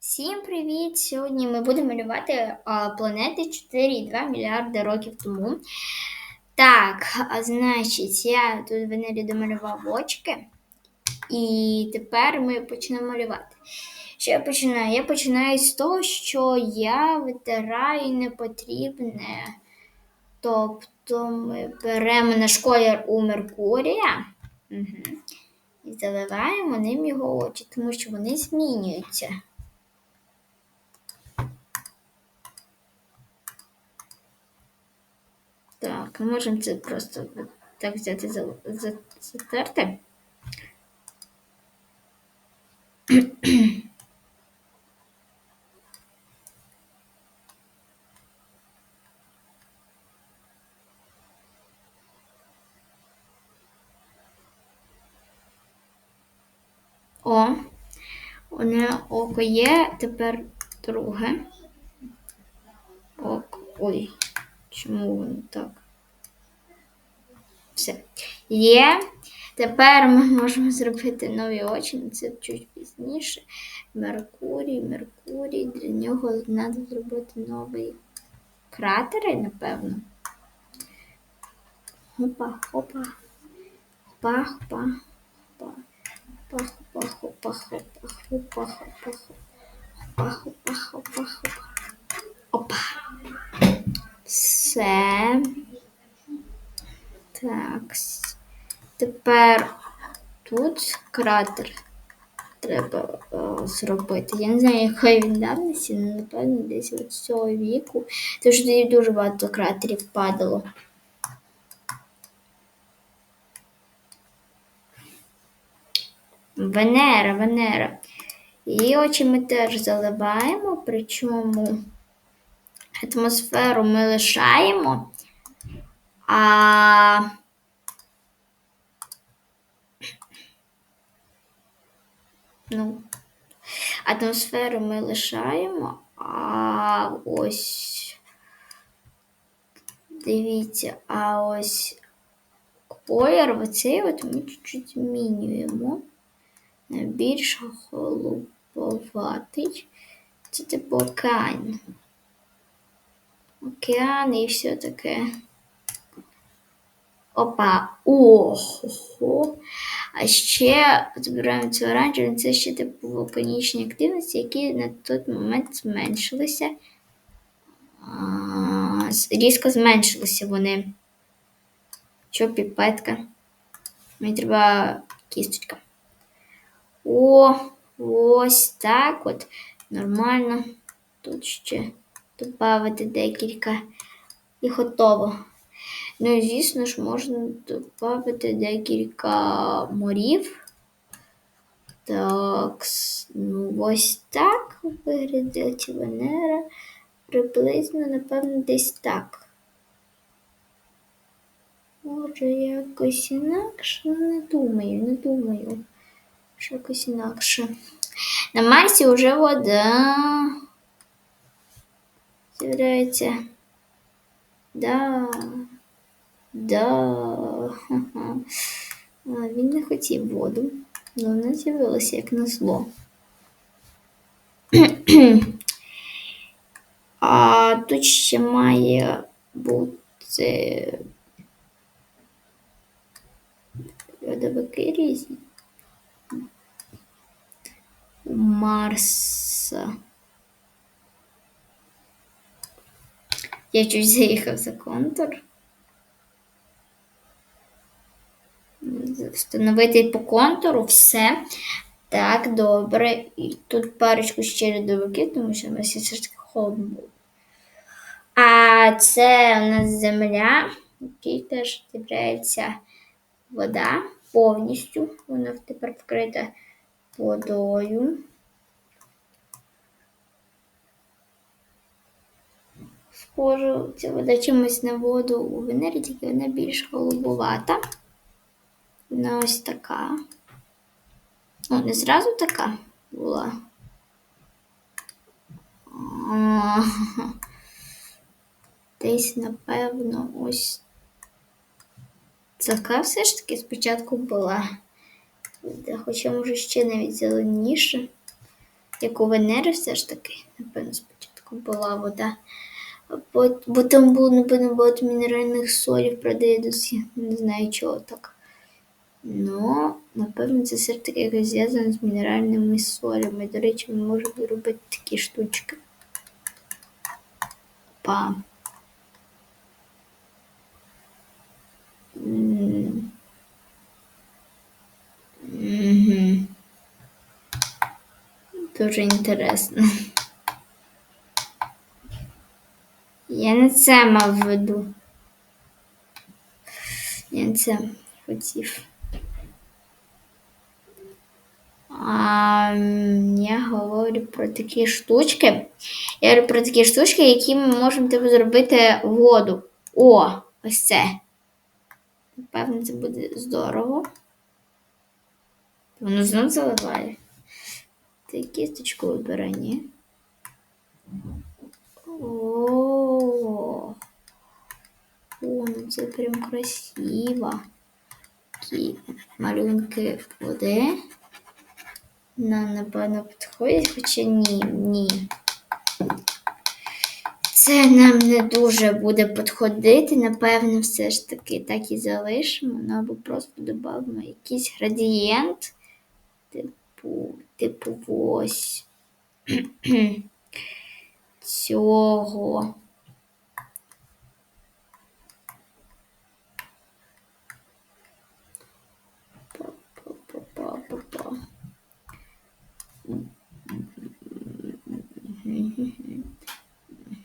Всім привіт! Сьогодні ми будемо малювати планети 4,2 мільярди років тому. Так, а значить, я тут Венері домалював очки, і тепер ми почнемо малювати. Що я починаю? Я починаю з того, що я витираю непотрібне. Тобто ми беремо наш колір у Меркурія угу, і заливаємо ним його очі, тому що вони змінюються. Так, ми можемо це просто так взяти затерти. О, одне око є, тепер друге. Око. Ой. Чому воно так? Все. Є. Тепер ми можемо зробити нові очі, це чуть пізніше. Меркурій, Меркурій. Для нього треба зробити новий кратери, напевно. Хопа, хопа. Хопа, хопа, хопа. Хопа, хопа, хопа, хопа, хопа, хопа, хопа, хопа, хопа, хопа. Опа. Все. Так. Тепер тут кратер треба о, зробити. Я не знаю, якої він давності, але напевно десь от цього віку. Що тоді дуже багато кратерів падало. Венера, Венера. Її очі ми теж заливаємо, причому атмосферу ми лишаємо, а ну, атмосферу ми лишаємо, а ось дивіться, а ось колір оцей от ми чуть-чуть змінюємо на більш голубоватий. Це типу океан океан і все таке. Опа, ого. А ще збираємо цю оранжеву, це ще типу вулканічні активності, які на той момент зменшилися. А, різко зменшилися вони. Що піпетка? Мені треба кісточка. О, ось так от. Нормально. Тут ще додати декілька і готово. Ну і, звісно ж, можна додати декілька морів. Так, ну ось так виглядить Венера. Приблизно, напевно, десь так. Може, якось інакше, не думаю, не думаю, що якось інакше. На Марсі вже вода з'являється. Да. Да. Він не хотів воду, але вона з'явилася як на зло. А тут ще має бути льодовики різні. Марса. Я чуть заїхав за контур. Встановити по контуру все. Так, добре. І тут парочку ще рядовиків, тому що у нас є все ж таки холодно було. А це у нас земля, в якій теж з'являється вода повністю. Вона тепер вкрита водою. Схожу ця вода чимось на воду у Венері, тільки вона більш голубовата. Вона ось така. Ну, не зразу така була. Десь, напевно, ось така все ж таки спочатку була. Хоча, може, ще навіть зеленіше. як у Венери все ж таки. Напевно, спочатку була вода. Бо там було, напевно, багато мінеральних солів, правда, я досі не знаю, чого так. Ну, напевно, це все таки якось зв'язано з мінеральними солями. До речі, ми можемо робити такі штучки. Па. Мгм. Дуже інтересно. Я не це мав в виду. Я не це хотів. А, я говорю про такі штучки. Я говорю про такі штучки, які ми можемо типу, зробити воду. О, ось це. Напевно, це буде здорово. Воно знов заливає. Ти кісточку вибирай, ні? О, О, ну це прям красиво. Такі малюнки води. Нам, напевно, підходять, хоча ні, ні. Це нам не дуже буде підходити. Напевно, все ж таки так і залишимо. Ну або просто додамо якийсь градієнт. Типу, типу ось цього. Па-па-па-па-па.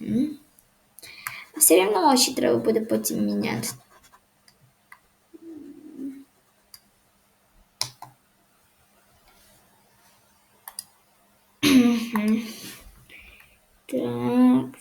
Мгм. А Все одно очі треба буде потім міняти. Мгм. Так.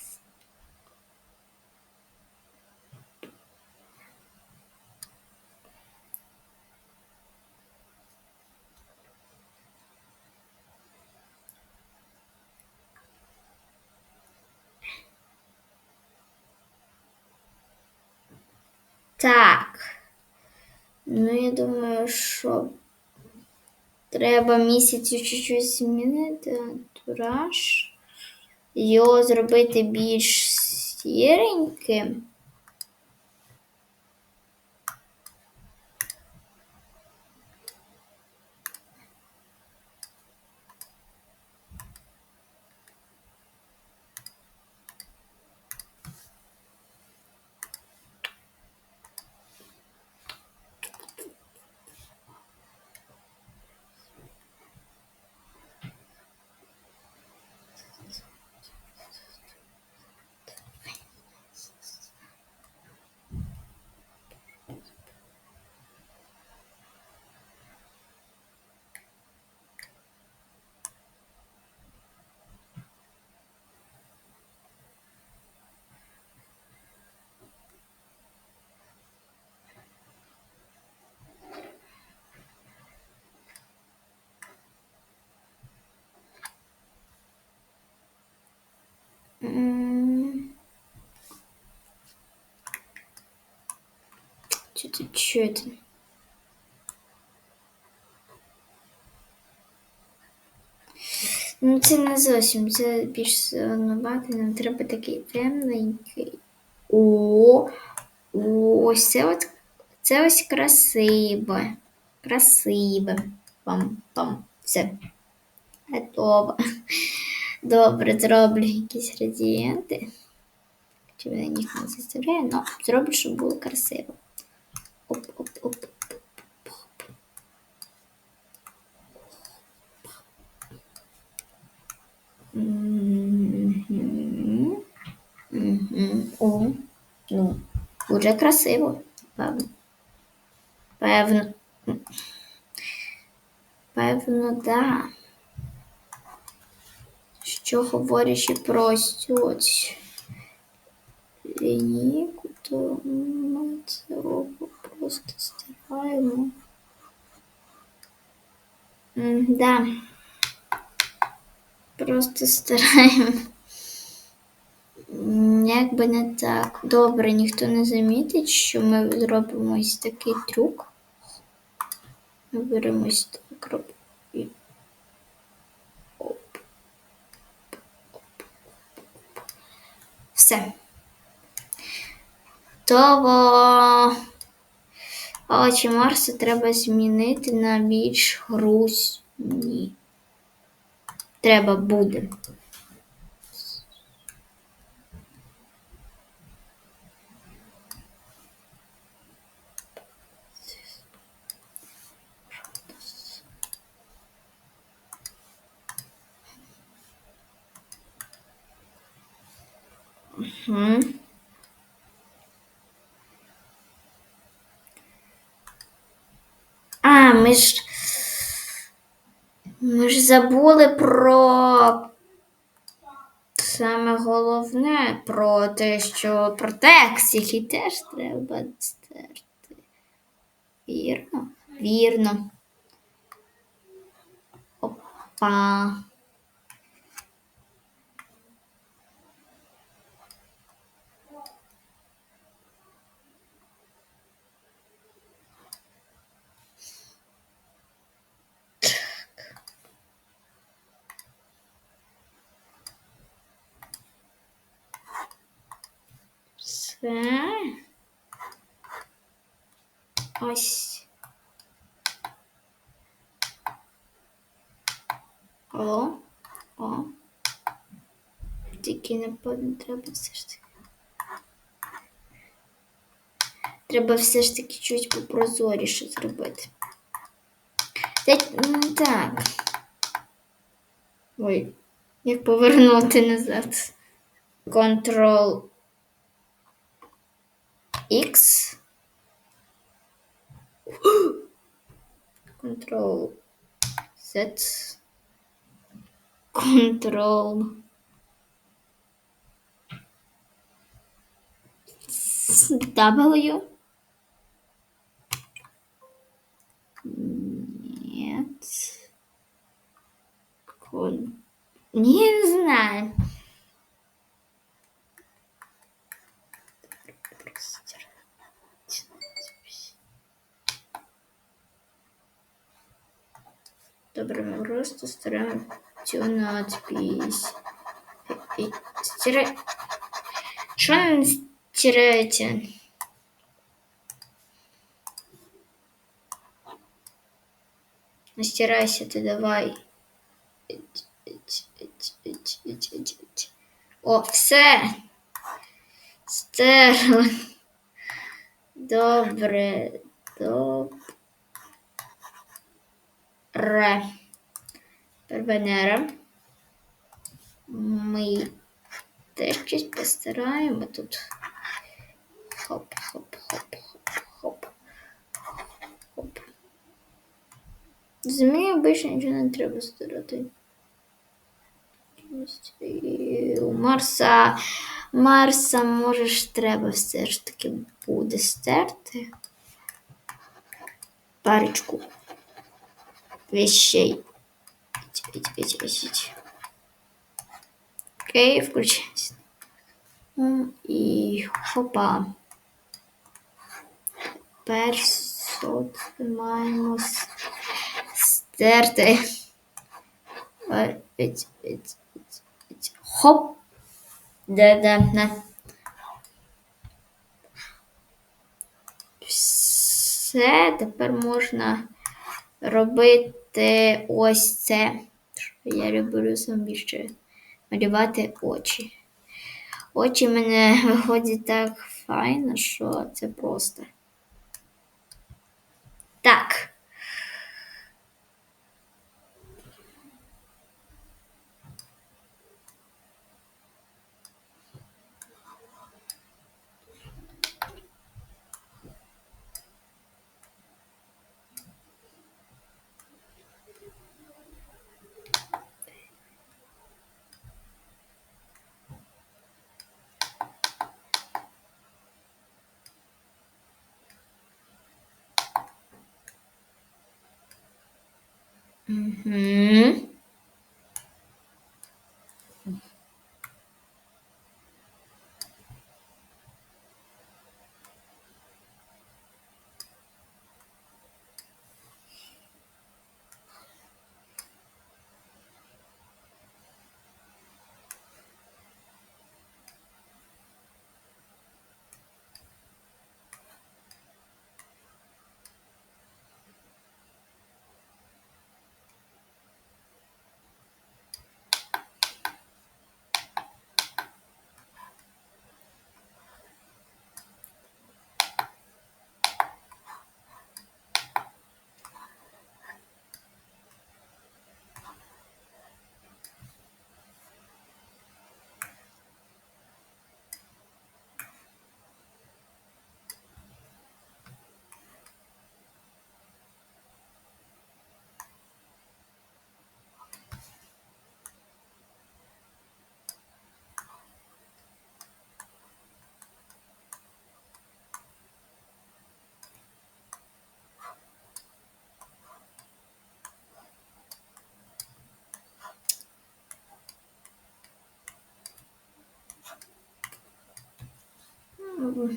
Так. Ну, я думаю, що треба місяцю чуть-чуть змінити антураж. Його зробити більш сіреньким. Что это, что это? Ну, це не зовсім, це більш зеленувати, нам треба такий темненький. О, ось це от це ось красиве. Красиве. Пам-пам. Все. Готово. Добре, зроблю якісь градієнти. Чи я їх не заставляю, але зроблю, щоб було красиво. Оп-оп-оп. Мгм. Мгм. О, ну, уже красиво, певно. Певно. Певно, да. Що говорячи про цю лінійку, то ми це робимо, Капусту стираємо. М да. Просто стираємо. Якби не так добре, ніхто не замітить, що ми зробимо ось такий трюк. Ми беремо ось так роб. Оп. Все. Того овочі Марса треба змінити на більш грустні. Треба буде. Мгм. А, ми ж. Ми ж забули про саме головне, про те, що про текст, який теж треба стерти. Вірно? Вірно. Опа. Все. Ось. О. О. Тільки не треба все ж таки. Треба все ж таки чуть попрозоріше зробити. Та, так. Ой, як повернути назад. Ctrl X. Ctrl Z. Ctrl W. Нет. Не знаю. Добре, ми просто стираємо цю надпись. І стирай... Що стирайся ти, давай. О, все. Стерли. Добре. Добре. Венера. Ми теж щось постираємо тут. Хоп, хоп, хоп, хоп, хоп. Хоп. Змію більше нічого не треба стирати. І У Марса. Марса можеш треба все ж таки буде стерти. Парочку вещей. Ить, ить, ить, ить. Окей, включаемся. І хопа. Тепер сот маємо стерти. Е, ить, ить, ить, ить. Хоп. Да-да-да. Все, тепер можна робити ось це. Я люблю сам більше малювати очі. Очі мене виходять так файно, що це просто. Так. Угу.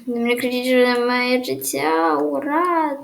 Земля критично не має життя. Ура!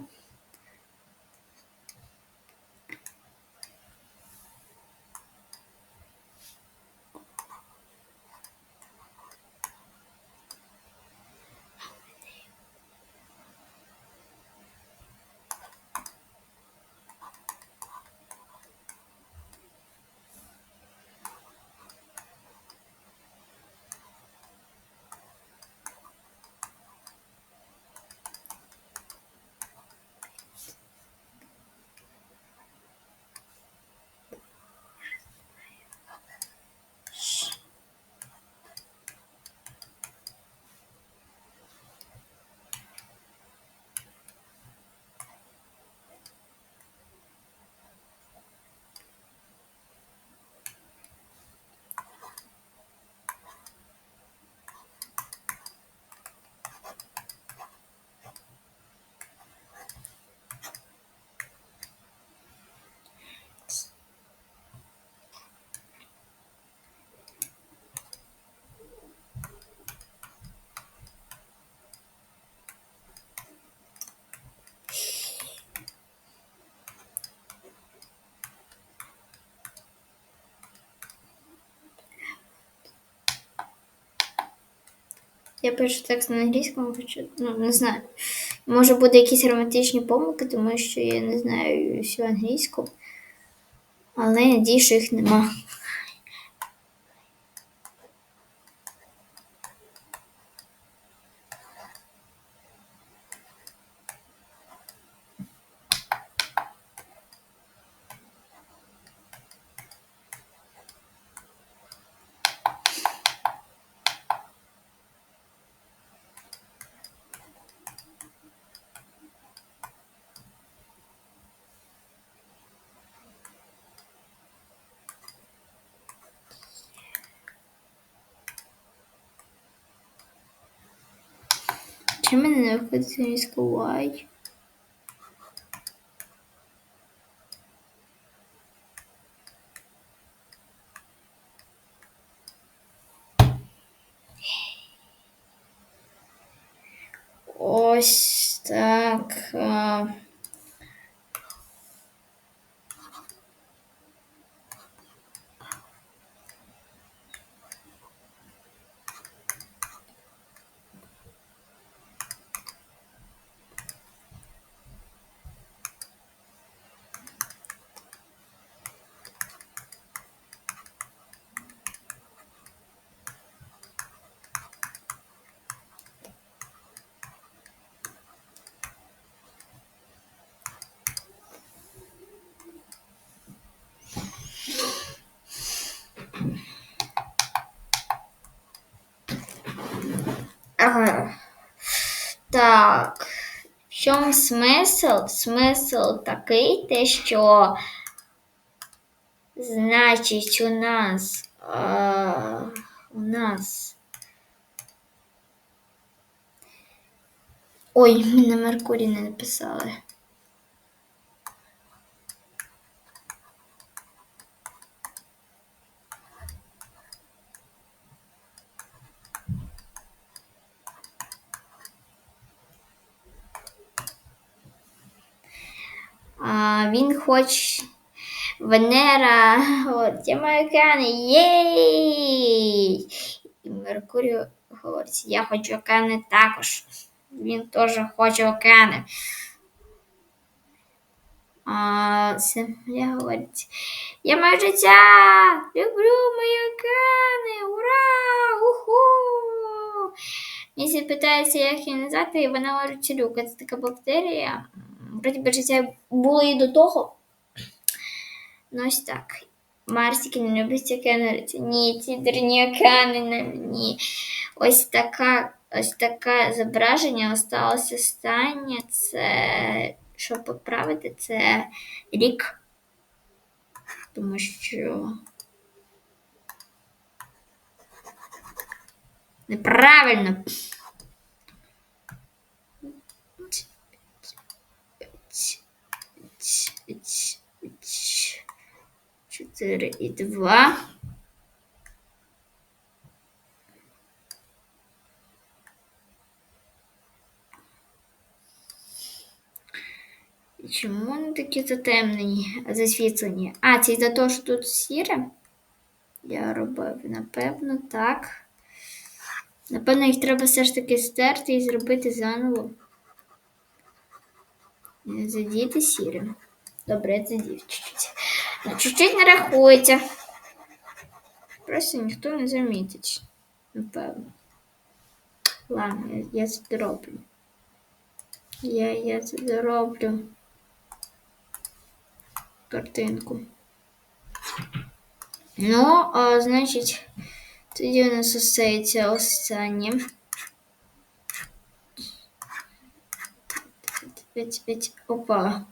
Я пишу текст на англійському, хочу, ну, не знаю. Може буде якісь граматичні помилки, тому що я не знаю всю англійську. Але надію, що їх нема. Мене не виходить англійська Y? Ось так. а. Ага. Так. В чому смисл? Смисл такий, те, що значить у нас а, у нас. Ой, ми на Меркурі не написали. А, він хоч Венера, от, я маю океани, єй! І говорить, я хочу океани також. Він теж хоче океани. А Земля говорить, я маю життя, люблю мої океани, ура! Уху! Місяць питається, як її назвати, і вона говорить, люка, це така бактерія. Би життя було і до того. Ну ось так. Марсики не люблять океани. Ні, ці дурні океани не ні. Ось така, ось таке зображення осталось останнє. Це, щоб поправити, це рік. Тому що. Неправильно. 4 і 2. Чому вони такі затемнені, засвітлені? А, це за те, що тут сіре? Я робив, напевно, так. Напевно, їх треба все ж таки стерти і зробити заново. Задіти сірим. Добре, задів чуть-чуть. Ну, чуть-чуть не рахується. Просто ніхто не замітить. Напевно. Ладно, я, це дороблю. Я, я це дороблю. Картинку. Ну, а, значить, тоді у нас остається останнє. Опа.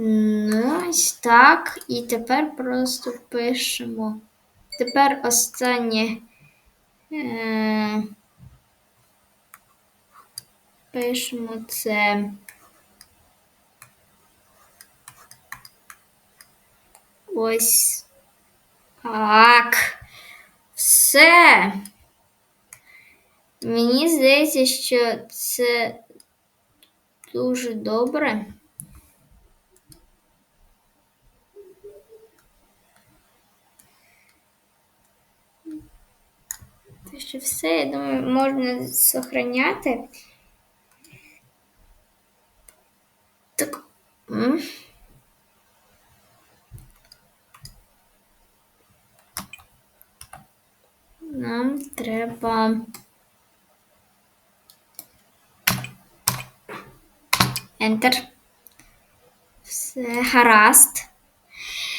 Ну, ось так. І тепер просто пишемо. Тепер останнє. Е, пишемо це. Ось так. Все. Мені здається, що це дуже добре. Так що все, я думаю, можна сохраняти. Так. Нам треба. Enter. Все гаразд.